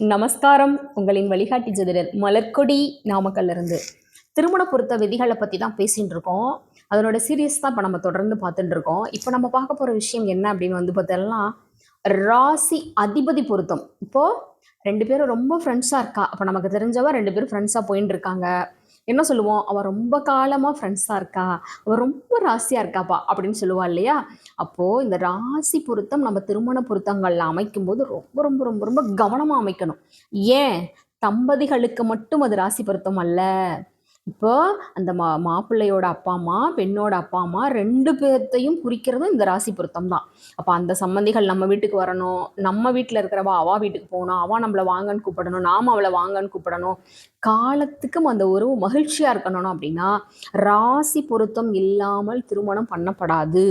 நமஸ்காரம். உங்களின் வழிகாட்டி ஜோதிடர் மலர்கொடி நாமக்கல்ல இருந்து திருமண பொருத்த விதிகளை பற்றி தான் பேசிகிட்டு இருக்கோம் அதனோட சீரியஸ் தான் இப்போ நம்ம தொடர்ந்து பார்த்துட்டு இருக்கோம் இப்போ நம்ம பார்க்க போகிற விஷயம் என்ன அப்படின்னு வந்து பார்த்தோம்னா ராசி அதிபதி பொருத்தம். இப்போது ரெண்டு பேரும் ரொம்ப ஃப்ரெண்ட்ஸாக இருக்கா? அப்போ நமக்கு தெரிஞ்சவ ரெண்டு பேரும் ஃப்ரெண்ட்ஸாக போயின்னு இருக்காங்க என்ன சொல்லுவோம்? அவள் ரொம்ப காலமாக ஃப்ரெண்ட்ஸாக இருக்கா? அவள் ரொம்ப ராசியாக இருக்காப்பா? அப்படின்னு சொல்லுவா இல்லையா? அப்போது இந்த ராசி பொருத்தம் நம்ம திருமண பொருத்தங்களில் அமைக்கும்போது ரொம்ப ரொம்ப ரொம்ப ரொம்ப கவனமாக அமைக்கணும். ஏன்? தம்பதிகளுக்கு மட்டும் அது ராசி பொருத்தம் அல்ல. இப்போ அந்த மா மாப்பிள்ளையோட அப்பா அம்மா பெண்ணோட அப்பா அம்மா ரெண்டு பேர்த்தையும் குறிக்கிறதும் இந்த ராசி பொருத்தம் தான் அப்போ அந்த சம்மந்திகள் நம்ம வீட்டுக்கு வரணும் நம்ம வீட்டில் இருக்கிறவா அவா வீட்டுக்கு போகணும் அவா நம்மளை வாங்கன்னு கூப்பிடணும் நாம் அவளை வாங்கன்னு கூப்பிடணும். காலத்துக்கும் அந்த உறவு மகிழ்ச்சியாக இருக்கணும் அப்படின்னா ராசி பொருத்தம் இல்லாமல் திருமணம் பண்ணப்படாது.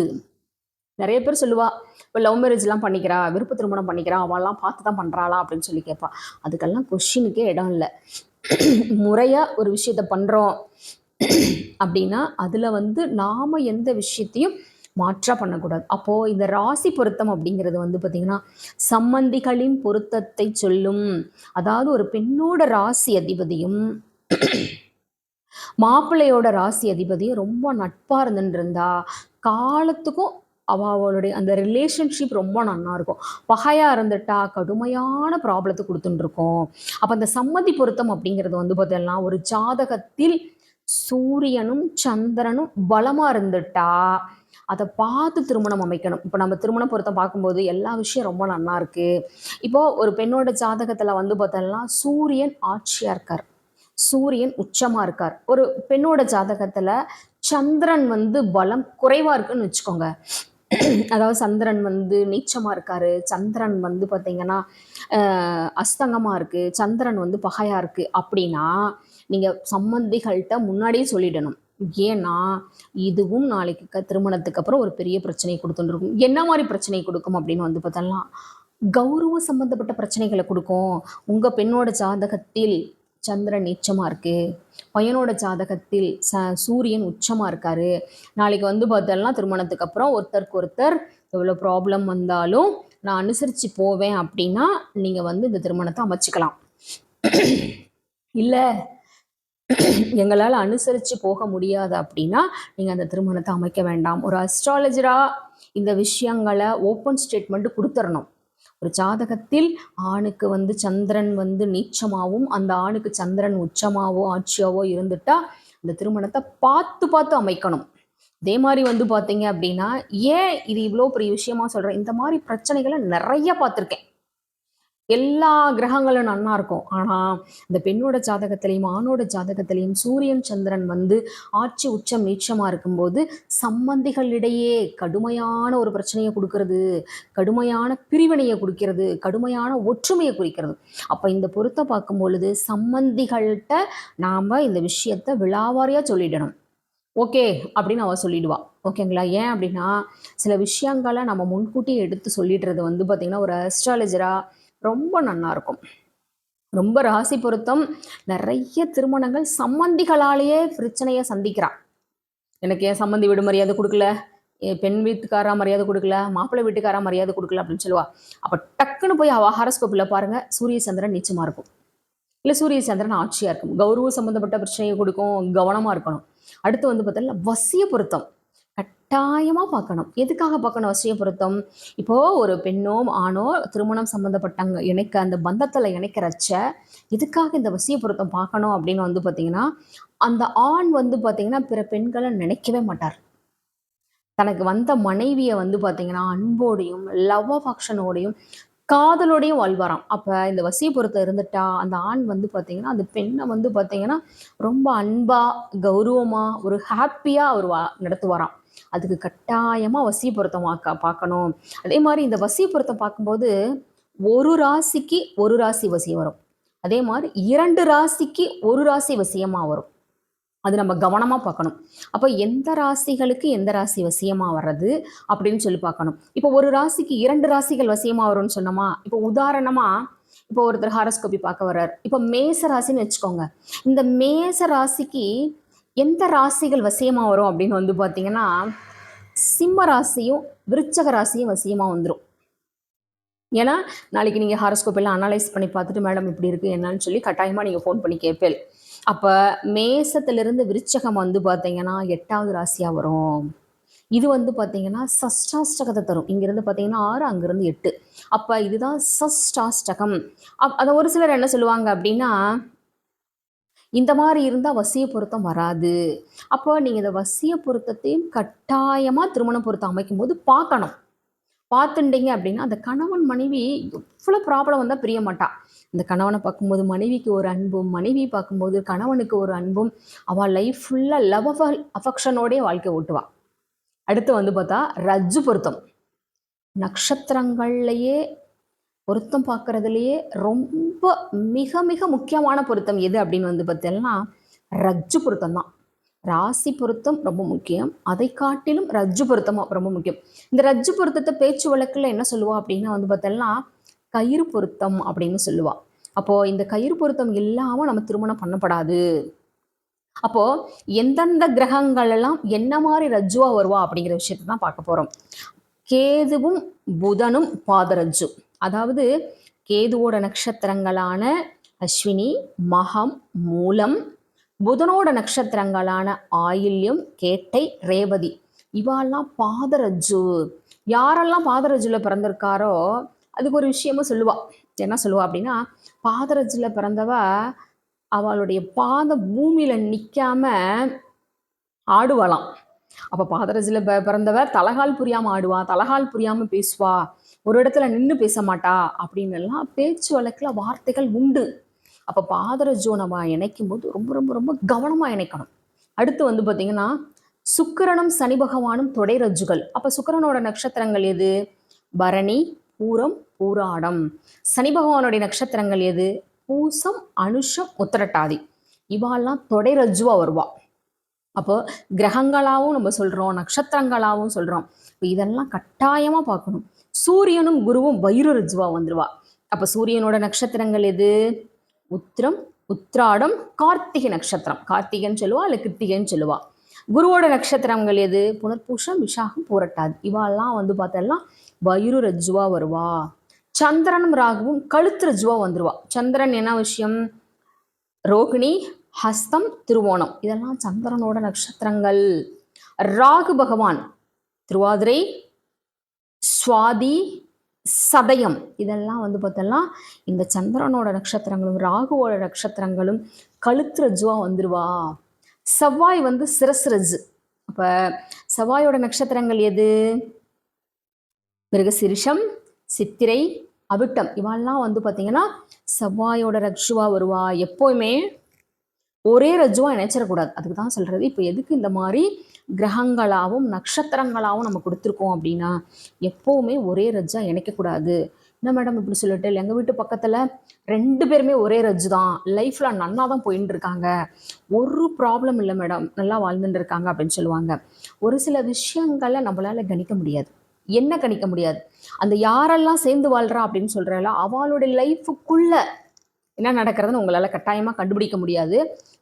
நிறைய பேர் சொல்லுவா இப்போ லவ் மேரேஜ்லாம் பண்ணிக்கிறா விருப்ப திருமணம் பண்ணிக்கிறா அவள்லாம் பார்த்து தான் பண்ணுறாளா அப்படின்னு சொல்லி கேட்பா. அதுக்கெல்லாம் கொஷினுக்கே இடம் இல்லை. முறையாக ஒரு விஷயத்த பண்ணுறோம் அப்படின்னா அதில் வந்து நாம் எந்த விஷயத்தையும் மாற்றாக பண்ணக்கூடாது. அப்போது இந்த ராசி பொருத்தம் அப்படிங்கிறது வந்து பார்த்திங்கன்னா சம்மந்திகளின் பொருத்தத்தை சொல்லும். அதாவது ஒரு பெண்ணோட ராசி அதிபதியும் மாப்பிள்ளையோட ராசி அதிபதியும் ரொம்ப நட்பாக இருந்துட்டு இருந்தா காலத்துக்கும் அவளுடைய அந்த ரிலேஷன்ஷிப் ரொம்ப நல்லா இருக்கும் பகையாக இருந்துட்டா கடுமையான ப்ராப்ளத்தை கொடுத்துட்டுருக்கோம் அப்போ அந்த சம்மதி பொருத்தம் அப்படிங்கிறது வந்து பார்த்தீங்கன்னா ஒரு ஜாதகத்தில் சூரியனும் சந்திரனும் பலமாக இருந்துட்டா அதை பார்த்து திருமணம் அமைக்கணும். இப்போ நம்ம திருமண பொருத்தம் பார்க்கும்போது எல்லா விஷயம் ரொம்ப நல்லா இருக்கு இப்போ ஒரு பெண்ணோட ஜாதகத்தில் வந்து பார்த்தோம்னா சூரியன் ஆட்சியாக இருக்கார். சூரியன் உச்சமாக இருக்கார். ஒரு பெண்ணோட ஜாதகத்தில் சந்திரன் வந்து பலம் குறைவாக இருக்குன்னு வச்சுக்கோங்க. அதாவது சந்திரன் வந்து நீச்சமாக இருக்காரு. சந்திரன் வந்து பார்த்தீங்கன்னா அஸ்தங்கமாக இருக்குது சந்திரன் வந்து பகையாக இருக்குது அப்படின்னா நீங்கள் சம்மந்திகள்கிட்ட முன்னாடியே சொல்லிடணும். ஏன்னா இதுவும் நாளைக்கு திருமணத்துக்கு அப்புறம் ஒரு பெரிய பிரச்சனையை இருக்கும். என்ன மாதிரி பிரச்சனை கொடுக்கும் அப்படின்னு வந்து பார்த்தோம்னா கௌரவ சம்பந்தப்பட்ட பிரச்சனைகளை கொடுக்கும். உங்கள் பெண்ணோட ஜாதகத்தில் சந்திரன் நீச்சமாக இருக்குது பையனோட ஜாதகத்தில் ச சூரியன் உச்சமாக இருக்காரு. நாளைக்கு வந்து பார்த்தோம்னா திருமணத்துக்கு அப்புறம் ஒருத்தருக்கு ஒருத்தர் எவ்வளோ ப்ராப்ளம் வந்தாலும் நான் அனுசரித்து போவேன் அப்படின்னா நீங்கள் வந்து இந்த திருமணத்தை அமைச்சிக்கலாம். இல்லை எங்களால் அனுசரித்து போக முடியாது அப்படின்னா நீங்கள் அந்த திருமணத்தை அமைக்க வேண்டாம். ஒரு அஸ்ட்ராலஜராக இந்த விஷயங்களை ஓப்பன் ஸ்டேட்மெண்ட் கொடுத்துடணும். ஒரு ஜாதகத்தில் ஆணுக்கு வந்து சந்திரன் வந்து நீச்சமாகவும் அந்த ஆணுக்கு சந்திரன் உச்சமாவோ ஆட்சியாவோ இருந்துட்டா அந்த திருமணத்தை பார்த்து பார்த்து அமைக்கணும். அதே மாதிரி வந்து பார்த்தீங்க அப்படின்னா ஏன் இது இவ்வளோ பெரிய விஷயமா சொல்கிறேன் இந்த மாதிரி பிரச்சனைகளை நிறைய பார்த்துருக்கேன். எல்லா கிரகங்களும் நன்னா இருக்கும். ஆனால் இந்த பெண்ணோட ஜாதகத்திலையும் ஆணோட ஜாதகத்திலையும் சூரியன் சந்திரன் வந்து ஆட்சி உச்சம் நீச்சமாக இருக்கும்போது சம்பந்திகளிடையே கடுமையான ஒரு பிரச்சனையை கொடுக்கறது கடுமையான பிரிவினையை கொடுக்கிறது கடுமையான ஒற்றுமையை குறிக்கிறது. அப்போ இந்த பொருத்தை பார்க்கும் பொழுது சம்பந்திகள்கிட்ட நாம் இந்த விஷயத்தை விழாவாரியாக சொல்லிடணும். ஓகே அப்படின்னு அவள் சொல்லிடுவா. ஓகேங்களா? ஏன் அப்படின்னா சில விஷயங்களை நம்ம முன்கூட்டியே எடுத்து சொல்லிடுறது வந்து பார்த்திங்கன்னா ஒரு அஸ்ட்ராலஜராக ரொம்ப நல்லா இருக்கும். ரொம்ப ராசி பொருத்தம். நிறைய திருமணங்கள் சம்மந்திகளாலேயே பிரச்சனையை சந்திக்கிறான். எனக்கு ஏன் சம்மந்தி வீடு மரியாதை கொடுக்கல. பெண் வீட்டுக்காரா மரியாதை கொடுக்கல. மாப்பிள்ளை வீட்டுக்காரா மரியாதை கொடுக்கல அப்படின்னு சொல்லுவா. அப்போ டக்குன்னு போய் அவ ஹாரஸ்கோப்பில் பாருங்க சூரிய சந்திரன் நிச்சயமாக இருக்கும். இல்லை சூரிய சந்திரன் ஆட்சியாக இருக்கும். கௌரவ சம்மந்தப்பட்ட பிரச்சனையை கொடுக்கும் கவனமாக இருக்கணும். அடுத்து வந்து பார்த்தோம்னா வசிய பொருத்தம். கட்டாயமாக பார்க்கணும். எதுக்காக பார்க்கணும்? வசிய பொருத்தம். இப்போது ஒரு பெண்ணோ ஆணோ திருமணம் சம்மந்தப்பட்டாங்க இணைக்க அந்த பந்தத்தில் இணைக்கிறச்ச எதுக்காக இந்த வசிய பொருத்தம் பார்க்கணும் அப்படின்னு வந்து பார்த்தீங்கன்னா அந்த ஆண் வந்து பார்த்தீங்கன்னா பிற பெண்களை நினைக்கவே மாட்டார். தனக்கு வந்த மனைவியை வந்து பார்த்தீங்கன்னா அன்போடையும் லவ் அஃபெக்ஷனோடையும் காதலோடையும் வாழ்வாராம். அப்போ இந்த வசிய பொருத்தம் இருந்துட்டா அந்த ஆண் வந்து பார்த்தீங்கன்னா அந்த பெண்ணை வந்து பார்த்தீங்கன்னா ரொம்ப அன்பாக கௌரவமாக ஒரு ஹாப்பியாக அவர் வா நடத்துவாராம். அதுக்கு கட்டாயமாக வசிய பொருத்தம் பார்க்கணும். அதே மாதிரி இந்த வசியப்பொருத்தம் பார்க்கும்போது ஒரு ராசிக்கு ஒரு ராசி வசியம் வரும். அதே மாதிரி இரண்டு ராசிக்கு ஒரு ராசி வசியமாக வரும். அது நம்ம கவனமாக பார்க்கணும். அப்போ எந்த ராசிகளுக்கு எந்த ராசி வசியமாக வர்றது அப்படின்னு சொல்லி பார்க்கணும். இப்போ ஒரு ராசிக்கு இரண்டு ராசிகள் வசியமாக வரும்னு சொன்னோமா? இப்போ உதாரணமாக இப்போ ஒருத்தர் ஹாரஸ்கோபி பார்க்க வர்றார். இப்போ மேச ராசின்னு வச்சுக்கோங்க. இந்த மேச ராசிக்கு எந்த ராசிகள் வசியமாக வரும் அப்படின்னு வந்து பார்த்தீங்கன்னா சிம்ம ராசியும் விருச்சக ராசியும் வசியமாக வந்துடும் ஏன்னா நாளைக்கு நீங்கள் ஹாரோஸ்கோப் எல்லாம் அனலைஸ் பண்ணி பார்த்துட்டு மேடம் இப்படி இருக்குது என்னன்னு சொல்லி கட்டாயமாக நீங்கள் ஃபோன் பண்ணி கேட்பேன் அப்போ மேசத்திலிருந்து விருச்சகம் வந்து பார்த்தீங்கன்னா எட்டாவது ராசியாக வரும். இது வந்து பார்த்தீங்கன்னா சஷ்டாஷ்டகத்தை தரும். இங்கேருந்து பார்த்தீங்கன்னா ஆறு அங்கேருந்து எட்டு. அப்போ இதுதான் சஷ்டாஷ்டகம். அப் அதை ஒரு சிலர் என்ன சொல்லுவாங்க அப்படின்னா இந்த மாதிரி இருந்தால் வசிய பொருத்தம் வராது. அப்போ நீங்கள் இந்த வசிய பொருத்தத்தையும் கட்டாயமாக திருமண பொருத்தம் அமைக்கும்போது பார்க்கணும். பார்த்துட்டீங்க அப்படின்னா அந்த கணவன் மனைவி எவ்வளோ ப்ராப்ளம் வந்தால் பிரிய மாட்டா. இந்த கணவனை பார்க்கும்போது மனைவிக்கு ஒரு அன்பும் மனைவி பார்க்கும்போது கணவனுக்கு ஒரு அன்பும் அவள் லைஃப் ஃபுல்லாக லவ் அஃபெக்ஷனோடைய வாழ்க்கை ஓட்டுவாள் அடுத்து வந்து பார்த்தா ரஜ்ஜு பொருத்தம். நட்சத்திரங்கள்லையே பொருத்தம் பார்க்கறதுலையே ரொம்ப மிக மிக முக்கியமான பொருத்தம் எது அப்படின்னு வந்து பார்த்தீங்கன்னா ரஜ்ஜு பொருத்தம் தான் ராசி பொருத்தம் ரொம்ப முக்கியம். அதை காட்டிலும் ரஜ்ஜு பொருத்தம் ரொம்ப முக்கியம். இந்த ரஜ்ஜு பொருத்தத்தை பேச்சு வழக்கில் என்ன சொல்லுவா அப்படின்னா வந்து பார்த்தோம்னா கயிறு பொருத்தம் அப்படின்னு சொல்லுவா. அப்போது இந்த கயிறு பொருத்தம் இல்லாமல் நம்ம திருமணம் பண்ணப்படாது. அப்போ எந்தெந்த கிரகங்கள் எல்லாம் என்ன மாதிரி ரஜ்ஜுவா வருவா அப்படிங்கிற விஷயத்தை தான் பார்க்க போறோம். கேதுவும் புதனும் பாதரஜ்ஜு. அதாவது கேதுவோட நட்சத்திரங்களான அஸ்வினி மகம் மூலம் புதனோட நட்சத்திரங்களான ஆயில்யம் கேட்டை ரேவதி. இவாள்லாம் பாதரஜு. யாரெல்லாம் பாதரஜுல பிறந்திருக்காரோ அதுக்கு ஒரு விஷயமும் சொல்லுவா. என்ன சொல்லுவா அப்படின்னா பாதரஜுல பிறந்தவ அவளுடைய பாத பூமியில நிற்காம ஆடுவாளாம். அப்போ பாதரஜில் பிறந்தவ தலகால் புரியாமல் ஆடுவா தலகால் புரியாமல் பேசுவா. ஒரு இடத்துல நின்று பேச மாட்டா அப்படின்னு எல்லாம் பேச்சு வழக்கில் வார்த்தைகள் உண்டு. அப்போ பாதர நம்ம இணைக்கும் போது ரொம்ப ரொம்ப ரொம்ப கவனமாக இணைக்கணும். அடுத்து வந்து பார்த்தீங்கன்னா சுக்கிரனும் சனி பகவானும் தொடை ரஜுகள். அப்போ சுக்கிரனோட நட்சத்திரங்கள் எது? பரணி பூரம் பூராடம். சனி பகவானுடைய நட்சத்திரங்கள் எது? பூசம் அனுஷம் உத்திரட்டாதி. இவாள்லாம் தொடை ரஜுவாக வருவா. அப்போ கிரகங்களாகவும் நம்ம சொல்கிறோம் நட்சத்திரங்களாகவும் சொல்கிறோம் இப்போ இதெல்லாம் கட்டாயமாக பார்க்கணும். சூரியனும் குருவும் வயிறு ரஜ்ஜுவா வந்துருவா. அப்போ சூரியனோட நட்சத்திரங்கள் எது? உத்திரம் உத்ராடம் கார்த்திகை நட்சத்திரம். கார்த்திகைன்னு சொல்லுவா இல்லை கிருத்திகைன்னு சொல்லுவா. குருவோட நட்சத்திரங்கள் எது? புனர்பூஷம் விஷாகம் பூரட்டாது. இவாள்லாம் வந்து பார்த்தெல்லாம் வயிறு ரஜ்ஜுவா வருவா. சந்திரனும் ராகுவும் கழுத்து ரஜ்ஜுவா வந்துருவா. சந்திரன் என்ன விஷயம்? ரோகிணி ஹஸ்தம் திருவோணம். இதெல்லாம் சந்திரனோட நட்சத்திரங்கள். ராகு பகவான் திருவாதிரை சுவாதி சதயம். இதெல்லாம் வந்து பார்த்தோம்னா இந்த சந்திரனோட நட்சத்திரங்களும் ராகுவோட நட்சத்திரங்களும் கழுத்து ரஜ்ஜுவாக வந்துருவா. செவ்வாய் வந்து சிரசு ரஜ்ஜு அப்போ செவ்வாயோட நட்சத்திரங்கள் எது? மிருகசிரிஷம் சித்திரை அவிட்டம். இவெல்லாம் வந்து பார்த்தீங்கன்னா செவ்வாயோட ரஜுவா வருவா. எப்போவுமே ஒரே ரஜுவா இணைச்சிடக்கூடாது அதுக்கு தான் சொல்கிறது இப்போ எதுக்கு இந்த மாதிரி கிரகங்களாகவும் நட்சத்திரங்களாகவும் நம்ம கொடுத்துருக்கோம் அப்படின்னா எப்போவுமே ஒரே ரஜ்ஜா இணைக்கக்கூடாது. என்ன மேடம் இப்படி சொல்லிட்டு எங்கள் வீட்டு பக்கத்தில் ரெண்டு பேருமே ஒரே ரஜ்ஜு தான். லைஃப்பில் நன்னா தான் போயின்னு இருக்காங்க. ஒரு ப்ராப்ளம் இல்லை மேடம் நல்லா வாழ்ந்துட்டு இருக்காங்க அப்படின்னு சொல்லுவாங்க. ஒரு சில விஷயங்களை நம்மளால் கணிக்க முடியாது. என்ன கணிக்க முடியாது? அந்த யாரெல்லாம் சேர்ந்து வாழ்கிறா அப்படின்னு சொல்கிறால அவளுடைய லைஃபுக்குள்ளே என்ன நடக்கிறதுன்னு உங்களால் கட்டாயமாக கண்டுபிடிக்க முடியாது.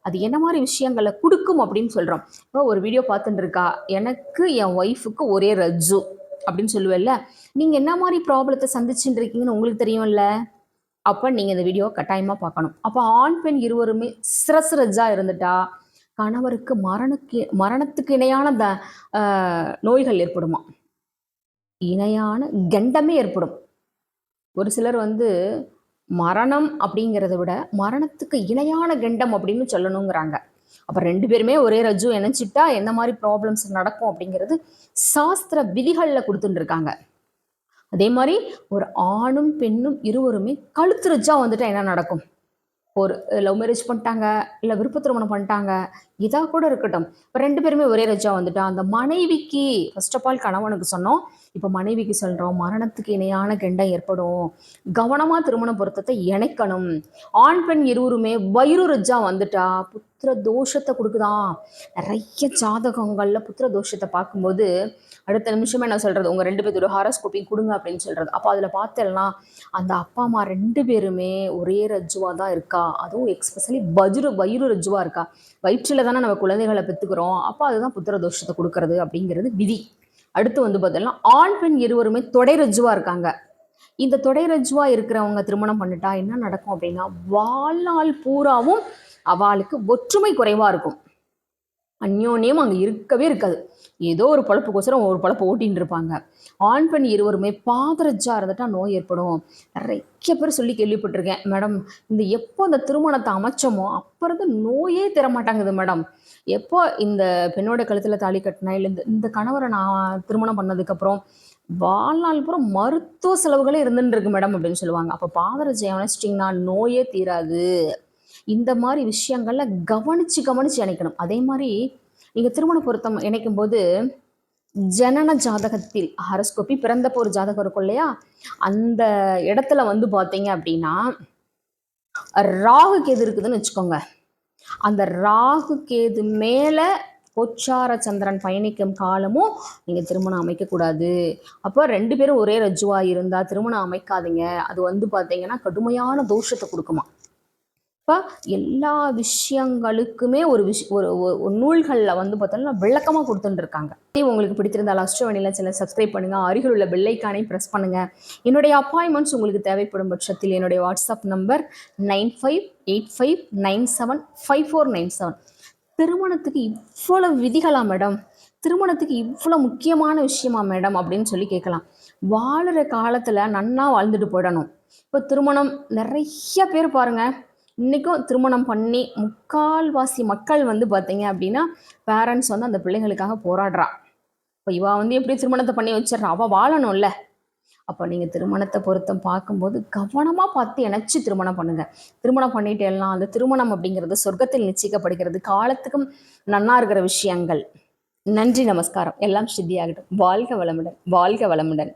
அது என்ன மாதிரி விஷயங்களை கொடுக்கும் அப்படின்னு சொல்கிறோம் இப்போ ஒரு வீடியோ பார்த்துட்டு இருக்கா எனக்கு என் ஒய்ஃபுக்கு ஒரே ரஜ்ஜு அப்படின்னு சொல்லுவேல்ல. நீங்கள் என்ன மாதிரி ப்ராப்ளத்தை சந்திச்சுட்டு இருக்கீங்கன்னு உங்களுக்கு தெரியும்ல? அப்போ நீங்கள் இந்த வீடியோவை கட்டாயமாக பார்க்கணும். அப்போ ஆண் பெண் இருவருமே சிரசு ரஜ்ஜா இருந்துட்டா கணவருக்கு மரணக்கு மரணத்துக்கு இணையான த நோய்கள் ஏற்படுமா? இணையான கண்டமே ஏற்படும். ஒரு சிலர் வந்து மரணம் அப்படிங்கிறத விட மரணத்துக்கு இணையான கண்டம் அப்படின்னு சொல்லணுங்கிறாங்க. அப்போ ரெண்டு பேருமே ஒரே ரஜு இணைச்சிட்டா என்ன மாதிரி ப்ராப்ளம்ஸ் நடக்கும் அப்படிங்கிறது சாஸ்திர விதிகளில் கொடுத்துட்டு இருக்காங்க அதே மாதிரி ஒரு ஆணும் பெண்ணும் இருவருமே கழுத்து ரஜா வந்துட்டா என்ன நடக்கும்? ஒரு லவ் மேரேஜ் பண்ணிட்டாங்க இல்லை விருப்ப திருமணம் பண்ணிட்டாங்க இதாக கூட இருக்கட்டும். இப்போ ரெண்டு பேருமே ஒரே ரஜா வந்துட்டா அந்த மனைவிக்கு ஃபர்ஸ்ட் ஆஃப் ஆல் கணவனுக்கு சொன்னோம். இப்போ மனைவிக்கு சொல்கிறோம் மரணத்துக்கு இணையான கெண்டம் ஏற்படும். கவனமாக திருமண பொருத்தத்தை இணைக்கணும். ஆண் பெண் இருவருமே வயிறு ரஜா வந்துட்டா புத்திர தோஷத்தை கொடுக்குதான். நிறைய ஜாதகங்களில் புத்திர தோஷத்தை பார்க்கும்போது அடுத்த நிமிஷமே என்ன சொல்கிறது உங்கள் ரெண்டு பேர்த்தோட ஹாரோஸ்கோப்பையும் கொடுங்க அப்படின்னு சொல்கிறது அப்போ அதில் பார்த்தேன்னா அந்த அப்பா அம்மா ரெண்டு பேருமே ஒரே ரஜ்ஜுவாக தான் இருக்கா? அதுவும் எக்ஸ்பெஷலி வஜ்ரு வயிறு ரஜ்ஜுவாக இருக்கா? வயிற்றில் தானே நம்ம குழந்தைகளை பெற்றுக்கிறோம். அப்போ அதுதான் புத்திர தோஷத்தை கொடுக்கறது அப்படிங்கிறது விதி. அடுத்து வந்து பார்த்தோம்னா ஆண் பெண் இருவருமே தொடை ரஜ்ஜுவாக இருக்காங்க. இந்த தொடை ரஜுவாக இருக்கிறவங்க திருமணம் பண்ணிட்டா என்ன நடக்கும் அப்படின்னா வாழ்நாள் பூராவும் அவளுக்கு ஒற்றுமை குறைவாக இருக்கும். அந்யோன்யம் அங்கே இருக்கவே இருக்காது. ஏதோ ஒரு பழப்புக்கோசரம் ஒரு பழப்பு ஓட்டின்னு இருப்பாங்க. ஆண் பெண் இருவருமே பாதரஜா இருந்துட்டா நோய் ஏற்படும். நிறைய பேர் சொல்லி கேள்விப்பட்டிருக்கேன். மேடம் இந்த எப்போ அந்த திருமணத்தை அமைச்சோமோ அப்போ இருந்து நோயே தரமாட்டாங்குது மேடம். எப்போ இந்த பெண்ணோட கழுத்தில் தாலி கட்டினா இல்லை இந்த இந்த கணவரை நான் திருமணம் பண்ணதுக்கப்புறம் வாழ்நாள் பூரா மருத்துவ செலவுகளே இருந்துட்டு இருக்கு மேடம் அப்படின்னு சொல்லுவாங்க. அப்போ பாதரஜை அணைச்சிட்டிங்கன்னா நோயே தீராது. இந்த மாதிரி விஷயங்கள்ல கவனிச்சு கவனிச்சு இணைக்கணும். அதே மாதிரி நீங்க திருமண பொருத்தம் இணைக்கும் போது ஜனன ஜாதகத்தில் ஹாரஸ்கோபி பிறந்த ஒரு ஜாதகம் இருக்கும் இல்லையா? அந்த இடத்துல வந்து பார்த்தீங்க அப்படின்னா ராகு கேது இருக்குதுன்னு வச்சுக்கோங்க. அந்த ராகு கேது மேல பொச்சார சந்திரன் பயணிக்கும் காலமும் நீங்க திருமணம் அமைக்கக்கூடாது. அப்போ ரெண்டு பேரும் ஒரே ரஜுவா இருந்தா திருமணம் அமைக்காதீங்க. அது வந்து பார்த்தீங்கன்னா கடுமையான தோஷத்தை கொடுக்குமா. இப்போ எல்லா விஷயங்களுக்குமே ஒரு விஷ் ஒரு ஒரு- நூல்களில் வந்து பார்த்தோம்னா விளக்கமாக கொடுத்துட்டுருக்காங்க. உங்களுக்கு பிடித்திருந்தால் அஸ்ட்ரோவனியில் சேனல் சப்ஸ்கிரைப் பண்ணுங்கள் அருகில் உள்ள பெல்லைக்கானே ப்ரெஸ் பண்ணுங்கள் என்னுடைய அப்பாயின்மெண்ட்ஸ் உங்களுக்கு தேவைப்படும் பட்சத்தில் என்னுடைய WhatsApp number nine five eight five nine seven five four nine seven திருமணத்துக்கு இவ்வளோ விதிகளா மேடம் திருமணத்துக்கு இவ்வளோ முக்கியமான விஷயமா மேடம் அப்படின்னு சொல்லி கேட்கலாம். வாழுற காலத்தில் நன்னா வாழ்ந்துட்டு போயிடணும். இப்போ திருமணம் நிறைய பேர் பாருங்கள் இன்றைக்கும் திருமணம் பண்ணி முக்கால்வாசி மக்கள் வந்து பார்த்தீங்க அப்படின்னா பேரண்ட்ஸ் வந்து அந்த பிள்ளைகளுக்காக போராடுறா. இப்போ இவா வந்து எப்படி திருமணத்தை பண்ணி வச்சிடறா? அவள் வாழணும்ல. அப்போ நீங்கள் திருமணத்தை பொருத்தம் பார்க்கும்போது கவனமாக பார்த்து இணைச்சி திருமணம் பண்ணுங்கள் திருமணம் பண்ணிட்டு எல்லாம் அந்த திருமணம் அப்படிங்கிறது சொர்க்கத்தில் நிச்சயிக்கப்படுகிறது. காலத்துக்கும் நன்னா இருக்கிற விஷயங்கள். நன்றி நமஸ்காரம். எல்லாம் சித்தியாகட்டும் வாழ்க வளமுடன். வாழ்க வளமுடன்.